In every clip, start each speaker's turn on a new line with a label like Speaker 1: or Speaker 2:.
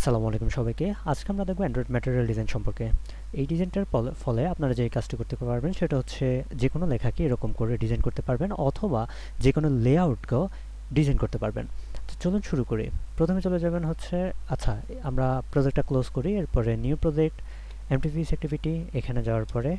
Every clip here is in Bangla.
Speaker 1: আসসালামু আলাইকুম সবাইকে। আজকে আমরা দেখব অ্যান্ড্রয়েড ম্যাটেরিয়াল ডিজাইন সম্পর্কে। এই ডিজাইনটার ফলে- আপনারা যে কাজটি করতে পারবেন সেটা হচ্ছে যে কোনো লেখাকে এরকম করে ডিজাইন করতে পারবেন অথবা যে কোনো লেআউটকেও ডিজাইন করতে পারবেন। তো চলুন শুরু করি। প্রথমে চলে যাবেন হচ্ছে আচ্ছা আমরা প্রজেক্টটা ক্লোজ করি, এরপরে নিউ প্রজেক্ট এমটিভিস অ্যাক্টিভিটি এখানে যাওয়ার পরে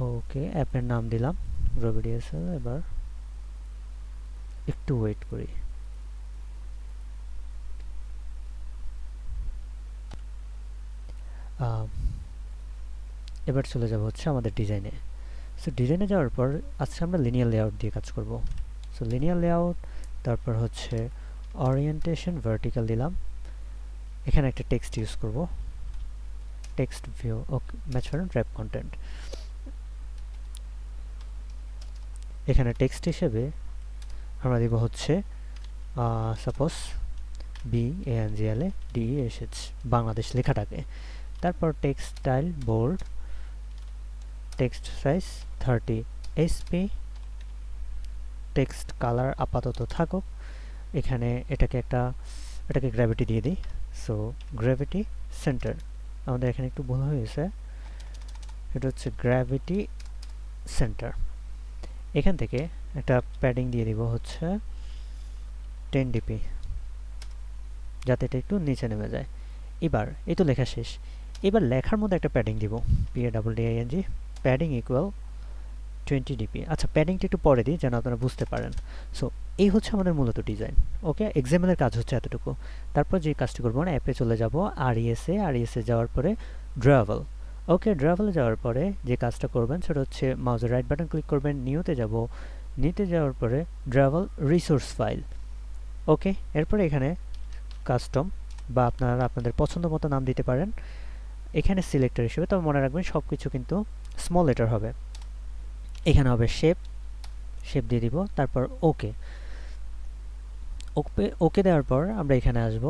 Speaker 1: ওকে অ্যাপের নাম দিলাম। রবিডিএসএল এবার একটু ওয়েট করি। এবার চলে যাব হচ্ছে আমাদের ডিজাইনে সো ডিজাইনে যাওয়ার পর আজকে আমরা লিনিয়ার লেআউট দিয়ে কাজ করব। সো লিনিয়ার লেআউট তারপর হচ্ছে অরিয়েন্টেশন ভার্টিক্যাল দিলাম। এখানে একটা টেক্সট ইউজ করব। Text view okay match parent wrap content এখানে টেক্সট হিসেবে আমরা দিব হচ্ছে suppose B N G L A D S H Bangladesh লেখাটাকে। তারপর text style bold text size thirty SP text colour আপাতত থাকুক। এখানে এটাকে একটা, এটাকে গ্র্যাভিটি দিয়ে দিই। সো গ্র্যাভিটি সেন্টার আমাদের এখানে একটু ভুল হয়েছে এটা হচ্ছে গ্র্যাভিটি সেন্টার এখান থেকে একটা প্যাডিং দিয়ে দিব হচ্ছে টেন ডিপি যাতে এটা একটু নিচে নেমে যায়। এবার, এই তো লেখা শেষ। এবার লেখার মধ্যে একটা প্যাডিং দিব P A double D I N G padding equal twenty DP আচ্ছা প্যাডিংটা একটু পরে দিই, যেন আপনারা বুঝতে পারেন। সো এই হচ্ছে আমাদের মূলত ডিজাইন ওকে এক্সাম্পলের কাজ হচ্ছে এতটুকু। তারপর যে কাজটি করব না অ্যাপে চলে যাব আর ইএসএ আর ইএসএ যাওয়ার পরে ড্রাভেল ওকে ড্রাভেলে যাওয়ার পরে যে কাজটা করবেন সেটা হচ্ছে মাউজের রাইট বাটন ক্লিক করবেন, নিউতে যাব। নিতে যাওয়ার পরে ড্রাভেল রিসোর্স ফাইল ওকে, এরপরে এখানে কাস্টম বা আপনারা, আপনাদের পছন্দ মতো নাম দিতে পারেন। এখানে সিলেক্টর হিসেবে, তবে মনে রাখবেন সব কিছু কিন্তু স্মল লেটার হবে। এখানে হবে শেপ শেপ দিয়ে দিব, তারপর ওকে ওকে ওকে দেওয়ার পর আমরা এখানে আসব।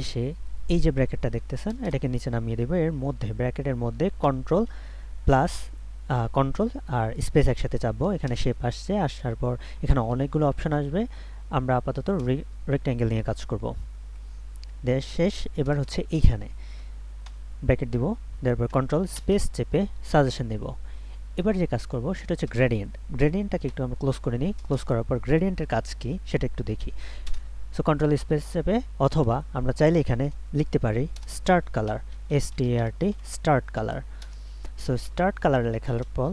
Speaker 1: এসে এই যে ব্র্যাকেটটা দেখতেছেন, এটাকে নিচে নামিয়ে দেবো। এর মধ্যে ব্র্যাকেটের মধ্যে কন্ট্রোল প্লাস কন্ট্রোল আর স্পেস একসাথে চাপবো। এখানে শেপ আসছে, আসার পর এখানে অনেকগুলো অপশন আসবে। আমরা আপাতত রেক্ট্যাঙ্গেল নিয়ে কাজ করব। দেশ শেষ, এবার হচ্ছে এইখানে। ব্র্যাকেট দিব, দেওয়ার পর কন্ট্রোল স্পেস চেপে সাজেশন দেব এবার যে কাজ করব, সেটা হচ্ছে গ্রেডিয়েন্ট গ্রেডিয়েন্টটাকে একটু আমরা ক্লোজ করে নিই। ক্লোজ করার পর গ্রেডিয়েন্টের কাজ কি, সেটা একটু দেখি। সো কন্ট্রোল স্পেস চেপে অথবা আমরা চাইলে এখানে লিখতে পারি start colour S T R T start colour so start colour লেখার পর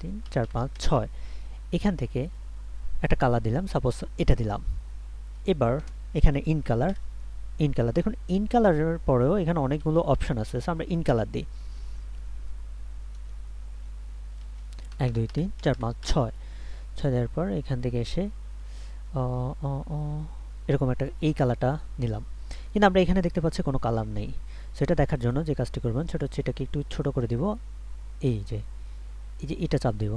Speaker 1: তিন, চার, পাঁচ, ছয়। এখান থেকে একটা কালার দিলাম সাপোজ এটা দিলাম। এবার এখানে ইন কালার ইন কালার দেখুন ইন কালারের পরেও এখানে অনেকগুলো অপশন আছে সো আমরা ইন কালার দিই। এক, দুই, তিন, চার, পাঁচ, ছয়। ছয় দেওয়ার পর এখান থেকে এসে এরকম একটা এই কালারটা নিলাম। কিন্তু আমরা এখানে দেখতে পাচ্ছি কোনো কালার নেই। সেটা দেখার জন্য যে কাজটি করবেন, সেটা হচ্ছে এটাকে একটু ছোট করে দিব। এই যে এই যে এটা চাপ দিব।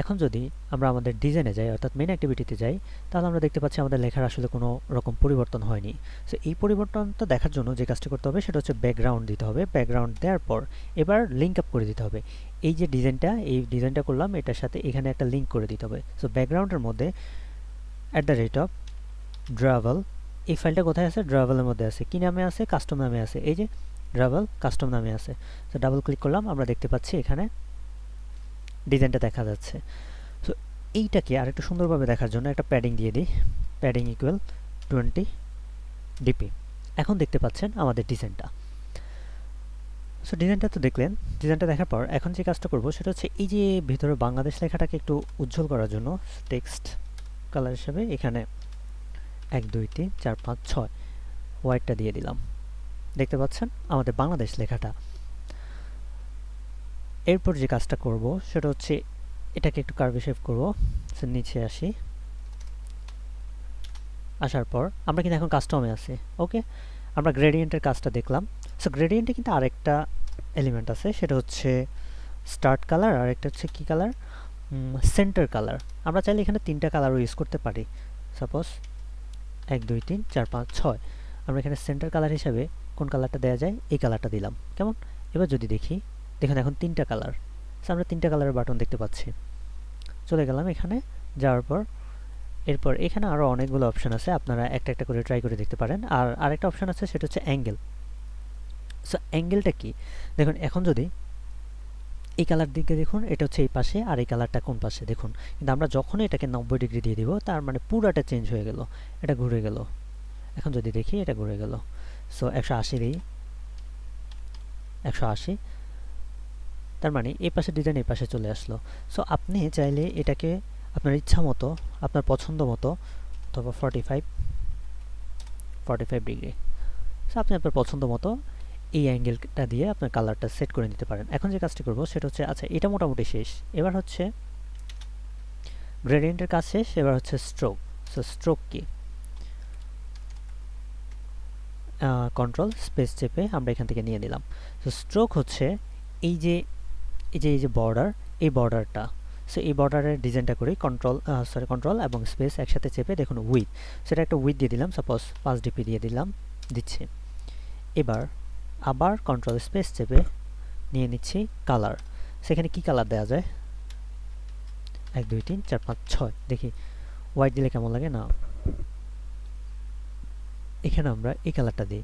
Speaker 1: এখন যদি আমরা আমাদের ডিজাইনে যাই, অর্থাৎ মেন অ্যাক্টিভিটিতে যাই, তাহলে আমরা দেখতে পাচ্ছি আমাদের লেখার আসলে কোনো রকম পরিবর্তন হয়নি। সো এই পরিবর্তনটা দেখার জন্য যে কাজটি করতে হবে, সেটা হচ্ছে ব্যাকগ্রাউন্ড দিতে হবে। ব্যাকগ্রাউন্ড দেওয়ার পর এবার লিঙ্ক আপ করে দিতে হবে। এই যে ডিজাইনটা, এই ডিজাইনটা করলাম, এটার সাথে এখানে একটা লিঙ্ক করে দিতে হবে। সো ব্যাকগ্রাউন্ডের মধ্যে at the rate of drawable এই ফাইলটা কোথায় আছে? ড্রাভেলের মধ্যে আছে। কি নামে আছে? কাস্টম নামে আছে। এই যে ড্রাভেল কাস্টম নামে আছে। তো ডাবল ক্লিক করলাম। আমরা দেখতে পাচ্ছি এখানে ডিজাইনটা দেখা যাচ্ছে। সো এইটাকে আর একটু সুন্দরভাবে দেখার জন্য একটা প্যাডিং দিয়ে দিই। প্যাডিং ইকুয়াল টোয়েন্টি ডিপি এখন দেখতে পাচ্ছেন আমাদের ডিজাইনটা সো ডিজাইনটা তো দেখলেন। ডিজাইনটা দেখার পর এখন যে কাজটা করব সেটা হচ্ছে এই যে ভিতরে বাংলাদেশ লেখাটাকে একটু উজ্জ্বল করার জন্য টেক্সট কালার হিসেবে এখানে এক, দুই, তিন, চার, পাঁচ, ছয় হোয়াইটটা দিয়ে দিলাম। দেখতে পাচ্ছেন? আমাদের বাংলাদেশ লেখাটা। এরপর যে কাজটা করব, সেটা হচ্ছে এটাকে একটু কার্ভি শেপ করব। নিচে আসি। আসার পর আমরা কিন্তু এখন কাস্টমে আছি ওকে আমরা গ্রেডিয়েন্টের কাজটা দেখলাম। সো গ্রেডিয়েন্টে কিন্তু আরেকটা এলিমেন্ট আছে, সেটা হচ্ছে স্টার্ট কালার আর একটা হচ্ছে কি কালার সেন্টার কালার আমরা চাইলে এখানে তিনটা কালারও ইউজ করতে পারি। সাপোজ এক, দুই, তিন, চার, পাঁচ, ছয়। আমরা এখানে সেন্টার কালার হিসাবে কোন কালারটা দেওয়া যায়, এই কালারটা দিলাম। কেমন? এবার যদি দেখি, দেখুন এখন তিনটা কালার আমরা তিনটা কালারের বাটন দেখতে পাচ্ছি। চলে গেলাম এখানে, যাওয়ার পর এরপর এখানে আরও অনেকগুলো অপশান আছে, আপনারা একটা একটা করে ট্রাই করে দেখতে পারেন। আর আরেকটা অপশান আছে, সেটা হচ্ছে অ্যাঙ্গেল সো অ্যাঙ্গেলটা কি? দেখুন, এখন যদি এই কালার দিকে দেখুন, এটা হচ্ছে এই পাশে আর এই কালারটা কোন পাশে? দেখুন, কিন্তু আমরা যখনই এটাকে নব্বই ডিগ্রি দিয়ে দিব, তার মানে পুরাটা চেঞ্জ হয়ে গেল, এটা ঘুরে গেল। এখন যদি দেখি, এটা ঘুরে গেল। সো একশো আশি দিই একশো আশি। তার মানে এই পাশে ডিজাইন এই পাশে চলে আসলো। সো আপনি চাইলে এটাকে আপনার ইচ্ছা মতো, আপনার পছন্দ মতো, অথবা forty five forty five degree so আপনি আপনার পছন্দ মতো এই অ্যাঙ্গেলটা দিয়ে আপনার কালারটা সেট করে নিতে পারেন। এখন যে কাজটি করব সেটা হচ্ছে আচ্ছা এটা মোটামুটি শেষ। এবার হচ্ছে গ্রেডিয়েন্টের কাজ শেষ, এবার হচ্ছে স্ট্রোক সো স্ট্রোক কি? কন্ট্রোল স্পেস চেপে আমরা এখান থেকে নিয়ে নিলাম। সো স্ট্রোক হচ্ছে এই যে এই যে এই যে বর্ডার এই বর্ডারটা সো এই বর্ডারের ডিজাইনটা করি কন্ট্রোল সরি কন্ট্রোল এবং স্পেস একসাথে চেপে দেখুন উইথ সেটা একটা উইথ দিয়ে দিলাম সাপোজ পাঁচ ডিপি দিয়ে দিলাম, দিচ্ছি। এবার আবার কন্ট্রোল স্পেস চেপে নিয়ে নিচ্ছি কালার সেখানে কি কালার দেওয়া যায়? এক, দুই, তিন, চার, পাঁচ, ছয়। দেখি হোয়াইট দিলে কেমন লাগে? না। এখানে আমরা এই কালারটা দিই।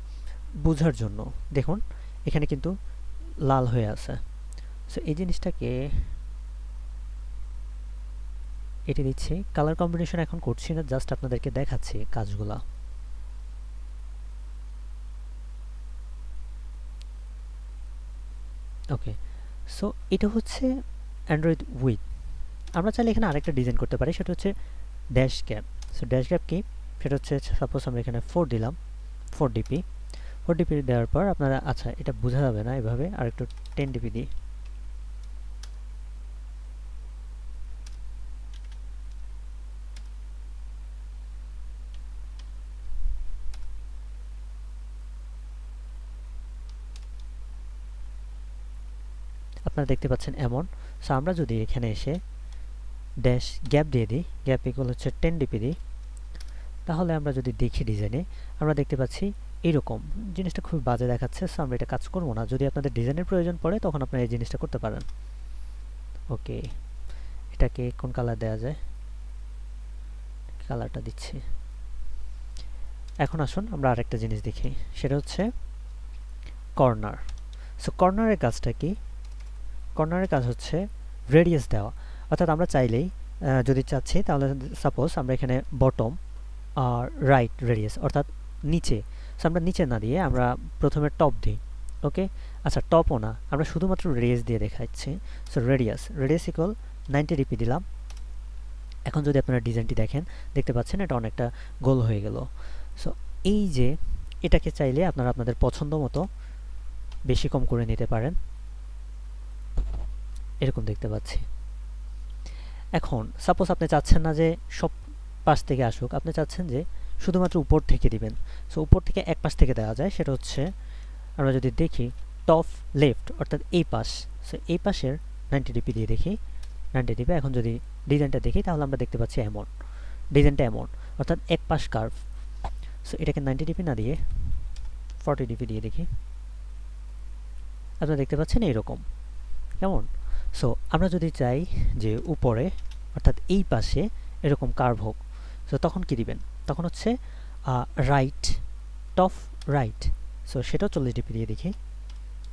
Speaker 1: বোঝার জন্য। দেখুন, এখানে কিন্তু লাল হয়ে আছে। সো এই জিনিসটাকে এটি দিচ্ছি। কালার কম্বিনেশন এখন করছি না জাস্ট আপনাদেরকে দেখাচ্ছি কাজগুলা। ওকে সো এটা হচ্ছে অ্যান্ড্রয়েড উইথ আমরা চাইলে এখানে আরেকটা ডিজাইন করতে পারি, সেটা হচ্ছে dash gap so dash gap কি? সেটা হচ্ছে সাপোজ আমরা এখানে ফোর দিলাম ফোর ডিপি ফোর ডিপি দেওয়ার পর আপনারা আচ্ছা এটা বোঝা যাবে না এভাবে আর একটু টেন ডিপি দিই। আপনারা দেখতে পাচ্ছেন এমন। সো আমরা যদি এখানে এসে ড্যাশ গ্যাপ দিয়ে দিই গ্যাপ ইকুয়াল হচ্ছে টেন ডিপি দিই, তাহলে আমরা যদি দেখি ডিজাইনে আমরা দেখতে পাচ্ছি এরকম। জিনিসটা খুব বাজে দেখাচ্ছে সো আমরা এটা কাজ করব না। যদি আপনাদের ডিজাইনের প্রয়োজন পড়ে, তখন আপনারা এই জিনিসটা করতে পারেন। ওকে এটাকে কোন কালার দেওয়া যায়? কালারটা দিচ্ছি। এখন আসুন, আমরা আরেকটা জিনিস দেখি। সেটা হচ্ছে কর্নার সো কর্নারের কাজটা কি? কর্নারের কাজ হচ্ছে রেডিয়াস দেওয়া। অর্থাৎ আমরা চাইলেই যদি চাচ্ছি, তাহলে সাপোজ আমরা এখানে বটম আর রাইট রেডিয়াস অর্থাৎ নিচে। সো আমরা নিচে না দিয়ে আমরা প্রথমে টপ দিই ওকে আচ্ছা টপও না। আমরা শুধুমাত্র রেডিয়াস দিয়ে দেখাচ্ছি। So radius radius equal ninety DP দিলাম। এখন যদি আপনারা ডিজাইনটি দেখেন, দেখতে পাচ্ছেন এটা অনেকটা গোল হয়ে গেল। সো এই যে এটাকে চাইলে আপনারা আপনাদের পছন্দ মতো বেশি কম করে নিতে পারেন। এরকম দেখতে পাচ্ছি। এখন সাপোজ আপনি চাচ্ছেন না যে সব পাশ থেকে আসুক, আপনি চাচ্ছেন যে শুধুমাত্র উপর থেকে দিবেন। সো উপর থেকে এক পাশ থেকে দেওয়া যায়, সেটা হচ্ছে আমরা যদি দেখি টপ লেফট অর্থাৎ এই পাশ। সো এই পাশের নাইনটি ডিপি দিয়ে দেখি নাইনটি ডিপি এখন যদি ডিজাইনটা দেখি, তাহলে আমরা দেখতে পাচ্ছি এমন। ডিজাইনটা এমন, অর্থাৎ এক পাশ কার্ভ সো এটাকে নাইনটি ডিপি না দিয়ে ফর্টি ডিপি দিয়ে দেখি। আপনারা দেখতে পাচ্ছেন এইরকম। কেমন? সো আমরা যদি চাই যে উপরে, অর্থাৎ এই পাশে এরকম কার্ভ হোক সো তখন কি দিবেন? তখন হচ্ছে রাইট টপ রাইট সো সেটাও চল্লিশ ডিপি দিয়ে দেখি।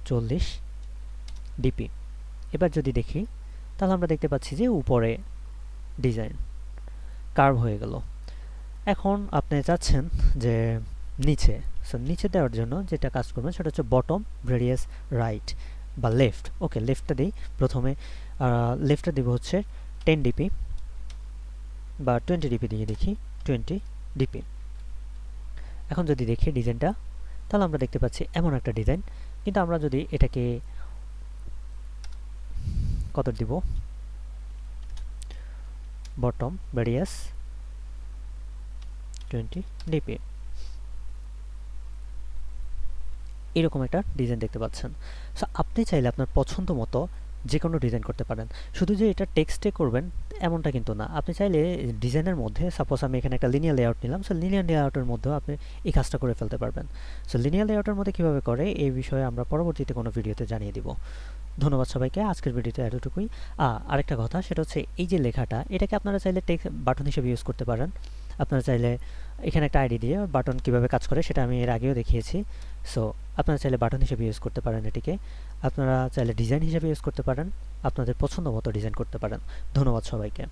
Speaker 1: চল্লিশ ডিপি। এবার যদি দেখি, তাহলে আমরা দেখতে পাচ্ছি যে উপরে ডিজাইন কার্ভ হয়ে গেল। এখন আপনি চাচ্ছেন যে নিচে সো নিচে দেওয়ার জন্য যেটা কাজ করবেন সেটা হচ্ছে বটম রেডিয়াস রাইট বা লেফট ওকে লেফটটা দিই প্রথমে লেফটটা দিব হচ্ছে টেন ডিপি বা টোয়েন্টি ডিপি দিয়ে দেখি টোয়েন্টি ডিপি এখন যদি দেখি ডিজাইনটা তাহলে আমরা দেখতে পাচ্ছি এমন একটা ডিজাইন কিন্তু আমরা যদি এটাকে কত দিব? বটম রেডিয়াস টোয়েন্টি ডিপি এরকম একটা ডিজাইন দেখতে পাচ্ছেন। সো আপনি চাইলে আপনার পছন্দ মতো যে কোনো ডিজাইন করতে পারেন। শুধু যে এটা টেক্সটে করবেন, এমনটা কিন্তু না। আপনি চাইলে ডিজাইনের মধ্যে সাপোজ আমি এখানে একটা লিনিয়ার লেআউট নিলাম সো লিনিয়ার লেআউটের মধ্যেও আপনি এই কাজটা করে ফেলতে পারবেন। সো লিনিয়ার লেআউটের মধ্যে কীভাবে করে, এই বিষয়ে আমরা পরবর্তীতে কোনো ভিডিওতে জানিয়ে দিব। ধন্যবাদ সবাইকে, আজকের ভিডিওতে এতটুকুই। আরেকটা কথা, সেটা হচ্ছে এই যে লেখাটা, এটাকে আপনারা চাইলে টেক্সট বাটন হিসেবে ইউজ করতে পারেন। আপনারা চাইলে এখানে একটা আইডি দিয়ে বাটন কীভাবে কাজ করে সেটা আমি এর আগেও দেখিয়েছি। সো আপনারা চাইলে বাটন হিসেবে ইউজ করতে পারেন এটিকে। আপনারা চাইলে ডিজাইন হিসেবে ইউজ করতে পারেন। আপনাদের পছন্দ মতো ডিজাইন করতে পারেন। ধন্যবাদ সবাইকে।